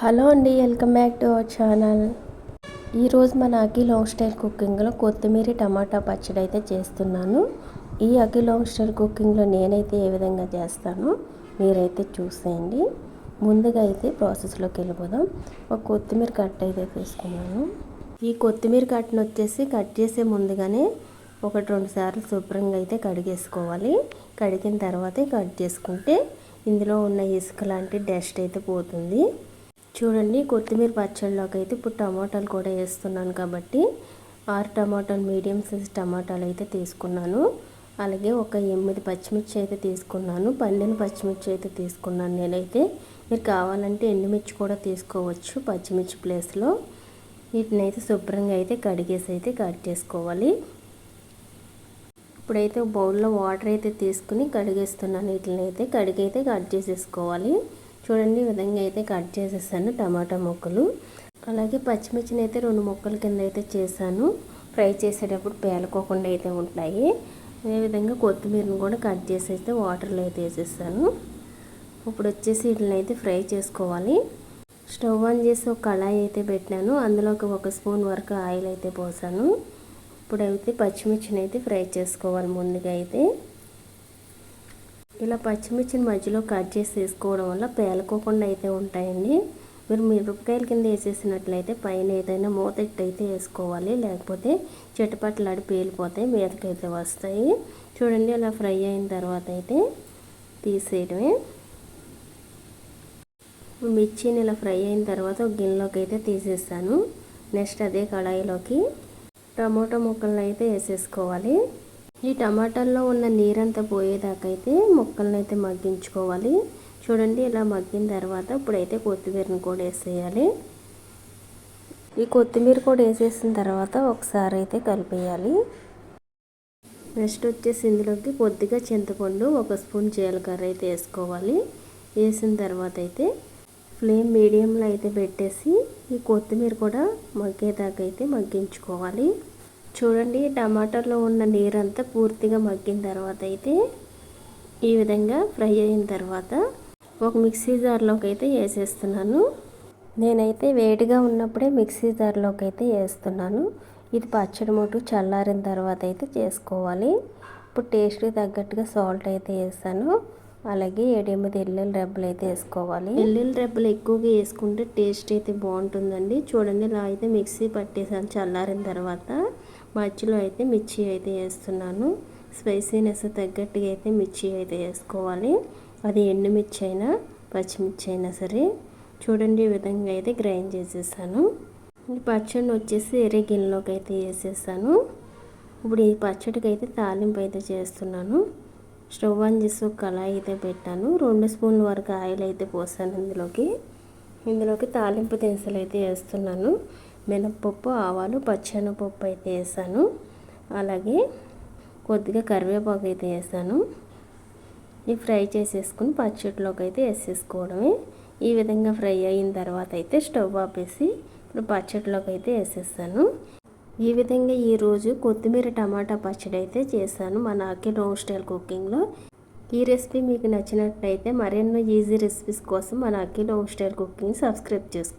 Hello అండి welcome back to our channel. ఈరోజు మన అగ్గి లాంగ్ స్టైల్ కుకింగ్లో కొత్తిమీర టమాటా పచ్చడి అయితే చేస్తున్నాను. ఈ అగ్గి లాంగ్ స్టైల్ కుకింగ్లో నేనైతే ఏ విధంగా చేస్తానో మీరైతే చూసేయండి. ముందుగా అయితే ప్రాసెస్లోకి వెళ్ళిపోదాం. ఒక కొత్తిమీర కట్ అయితే తీసుకున్నాను. ఈ కొత్తిమీర కట్టను వచ్చేసి కట్ చేసే ముందుగానే ఒకటి రెండు సార్లు శుభ్రంగా అయితే కడిగేసుకోవాలి. కడిగిన తర్వాతే కట్ చేసుకుంటే ఇందులో ఉన్న ఇసుక లాంటి డస్ట్ అయితే పోతుంది. చూడండి కొత్తిమీర పచ్చళ్ళలోకి అయితే ఇప్పుడు టమాటాలు కూడా వేస్తున్నాను కాబట్టి ఆరు టమాటాలు మీడియం సైజ్ టమాటాలు అయితే తీసుకున్నాను. అలాగే ఒక ఎనిమిది పచ్చిమిర్చి అయితే తీసుకున్నాను. పన్నెండు పచ్చిమిర్చి అయితే తీసుకున్నాను నేనైతే. మీరు కావాలంటే ఎండుమిర్చి కూడా తీసుకోవచ్చు పచ్చిమిర్చి ప్లేస్లో. వీటిని అయితే శుభ్రంగా అయితే కడిగేసి అయితే కట్ చేసుకోవాలి. ఇప్పుడైతే బౌల్లో వాటర్ అయితే తీసుకుని కడిగేస్తున్నాను. వీటిని అయితే కడిగి అయితే కట్ చేసేసుకోవాలి. చూడండి ఈ విధంగా అయితే కట్ చేసేసాను టమాటా ముక్కలు. అలాగే పచ్చిమిర్చిని అయితే రెండు ముక్కల కింద అయితే చేశాను. ఫ్రై చేసేటప్పుడు పేలకోకుండా అయితే ఉంటాయి. అదేవిధంగా కొత్తిమీరను కూడా కట్ చేసేస్తే వాటర్లో అయితే వేసేసాను. ఇప్పుడు వచ్చేసి వీటిని అయితే ఫ్రై చేసుకోవాలి. స్టవ్ ఆన్ చేసి ఒక కళాయి అయితే పెట్టినాను అందులోకి ఒక స్పూన్ వరకు ఆయిల్ అయితే పోసాను. ఇప్పుడు అయితే పచ్చిమిర్చిని అయితే ఫ్రై చేసుకోవాలి ముందుగా అయితే. ఇలా పచ్చిమిర్చిని మధ్యలో కట్ చేసి వేసుకోవడం వల్ల పేలకోకుండా అయితే ఉంటాయండి. మీరు మిరపకాయల కింద వేసేసినట్లయితే పైన ఏదైనా మూతెట్టు అయితే వేసుకోవాలి. లేకపోతే చెట్టుపట్లాడి పేలిపోతాయి మీదకైతే వస్తాయి. చూడండి అలా ఫ్రై అయిన తర్వాత అయితే తీసేయడమే. మిర్చిని ఇలా ఫ్రై అయిన తర్వాత ఒక గిన్నెలోకి అయితే తీసేస్తాను. నెక్స్ట్ అదే కడాయిలోకి టమాటో ముక్కలను అయితే వేసేసుకోవాలి. ఈ టమాటాల్లో ఉన్న నీరంతా పోయేదాకైతే మొక్కలను అయితే మగ్గించుకోవాలి. చూడండి ఇలా మగ్గిన తర్వాత ఇప్పుడైతే కొత్తిమీరను కూడా వేసేయాలి. ఈ కొత్తిమీర కూడా వేసేసిన తర్వాత ఒకసారి అయితే కలిపేయాలి. నెక్స్ట్ వచ్చేసి ఇందులోకి కొద్దిగా చింతపండు ఒక స్పూన్ జీలకర్ర అయితే వేసుకోవాలి. వేసిన తర్వాత అయితే ఫ్లేమ్ మీడియంలో అయితే పెట్టేసి ఈ కొత్తిమీర కూడా మగ్గేదాకైతే మగ్గించుకోవాలి. చూడండి టమాటాలో ఉన్న నీరంతా పూర్తిగా మగ్గిన తర్వాత అయితే ఈ విధంగా ఫ్రై అయిన తర్వాత ఒక మిక్సీ జార్లోకి అయితే వేసేస్తున్నాను. నేనైతే వేడిగా ఉన్నప్పుడే మిక్సీ జార్లోకి అయితే వేస్తున్నాను. ఇది పచ్చడి మూటు చల్లారిన తర్వాత అయితే చేసుకోవాలి. ఇప్పుడు టేస్ట్కి తగ్గట్టుగా సాల్ట్ అయితే వేసాను. అలాగే ఏడెనిమిది ఎల్లుల్లి రెబ్బలు అయితే వేసుకోవాలి. ఎల్లుల్లి రెబ్బలు ఎక్కువగా వేసుకుంటే టేస్ట్ అయితే బాగుంటుందండి. చూడండి ఇలా అయితే మిక్సీ పట్టేసాను చల్లారిన తర్వాత. మధ్యలో అయితే మిర్చి అయితే వేస్తున్నాను. స్పైసీనెస్ తగ్గట్టుగా అయితే మిర్చి అయితే వేసుకోవాలి. అది ఎండుమిర్చి అయినా పచ్చిమిర్చి అయినా సరే. చూడండి ఈ విధంగా అయితే గ్రైండ్ చేసేసాను. ఈ పచ్చడిని వచ్చేసి ఎరే గిన్నెలోకి అయితే వేసేసాను. ఇప్పుడు ఈ పచ్చడికి అయితే తాలింపు అయితే చేస్తున్నాను. స్టవ్ ఆన్ చేసి ఒక కళాయి అయితే పెట్టాను. రెండు స్పూన్ల వరకు ఆయిల్ అయితే పోసాను ఇందులోకి. ఇందులోకి తాలింపు దినుసులు అయితే వేస్తున్నాను. మినప్పప్పు ఆవాలు పచ్చెనపప్పు అయితే వేసాను. అలాగే కొద్దిగా కరివేపాకు అయితే వేసాను. ఇవి ఫ్రై చేసేసుకుని పచ్చడిలోకి అయితే వేసేసుకోవడమే. ఈ విధంగా ఫ్రై అయిన తర్వాత అయితే స్టవ్ ఆపేసి ఇప్పుడు పచ్చడిలోకి అయితే వేసేస్తాను. ఈ విధంగా ఈరోజు కొత్తిమీర టమాటా పచ్చడి అయితే చేశాను మన అఖిల్ హోమ్ స్టైల్ కుకింగ్లో ఈ రెసిపీ మీకు నచ్చినట్లయితే మరెన్నో ఈజీ రెసిపీస్ కోసం మన Akhil home style cooking subscribe చేసుకోండి